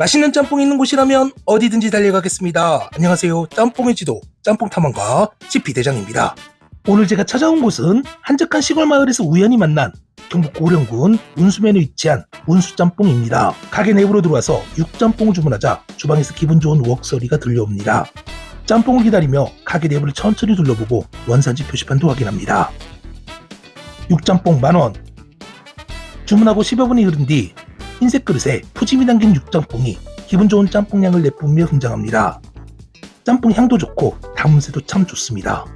맛있는 짬뽕이 있는 곳이라면 어디든지 달려가겠습니다. 안녕하세요. 짬뽕의 지도, 짬뽕 탐험가 CP 대장입니다. 오늘 제가 찾아온 곳은 한적한 시골 마을에서 우연히 만난 경북 고령군 운수면에 위치한 운수짬뽕입니다. 가게 내부로 들어와서 육짬뽕을 주문하자 주방에서 기분 좋은 웍소리가 들려옵니다. 짬뽕을 기다리며 가게 내부를 천천히 둘러보고 원산지 표시판도 확인합니다. 육짬뽕 만원 주문하고 10여 분이 흐른 뒤 흰색 그릇에 푸짐히 담긴 육짬뽕이 기분 좋은 짬뽕향을 내뿜며 등장합니다. 짬뽕 향도 좋고 담음새도 참 좋습니다.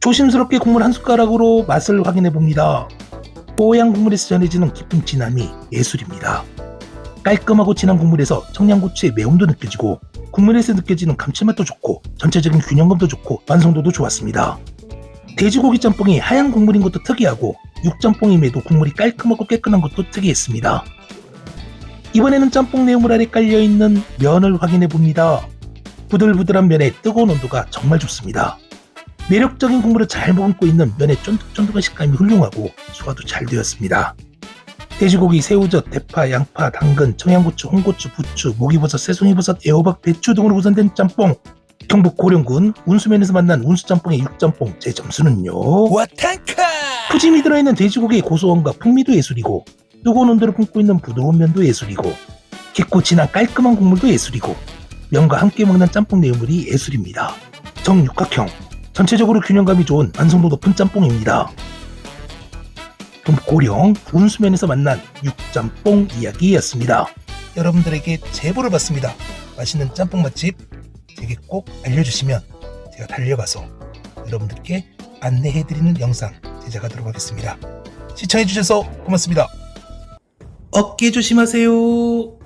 조심스럽게 국물 한 숟가락으로 맛을 확인해 봅니다. 뽀얀 국물에서 전해지는 깊은 진함이 예술입니다. 깔끔하고 진한 국물에서 청양고추의 매움도 느껴지고 국물에서 느껴지는 감칠맛도 좋고 전체적인 균형감도 좋고 완성도도 좋았습니다. 돼지고기 짬뽕이 하얀 국물인 것도 특이하고 육짬뽕임에도 국물이 깔끔하고 깨끗한 것도 특이했습니다. 이번에는 짬뽕 내용물 아래 깔려있는 면을 확인해 봅니다. 부들부들한 면의 뜨거운 온도가 정말 좋습니다. 매력적인 국물을 잘 머금고 있는 면의 쫀득쫀득한 식감이 훌륭하고 소화도 잘 되었습니다. 돼지고기, 새우젓, 대파, 양파, 당근, 청양고추, 홍고추, 부추, 모기버섯, 새송이버섯, 애호박, 배추 등으로 구성된 짬뽕. 경북 고령군 운수면에서 만난 운수짬뽕의 육짬뽕 제 점수는요. 와탄카 푸짐히 들어있는 돼지고기의 고소함과 풍미도 예술이고 뜨거운 온도를 품고 있는 부드러운 면도 예술이고 깊고 진한 깔끔한 국물도 예술이고 면과 함께 먹는 짬뽕 내용물이 예술입니다. 정육각형 전체적으로 균형감이 좋은 완성도 높은 짬뽕입니다. 경북 고령 운수면에서 만난 육짬뽕 이야기였습니다. 여러분들에게 제보를 받습니다. 맛있는 짬뽕 맛집 제게 꼭 알려주시면 제가 달려가서 여러분들께 안내해드리는 영상 제작하도록 하겠습니다. 시청해주셔서 고맙습니다. 어깨 조심하세요.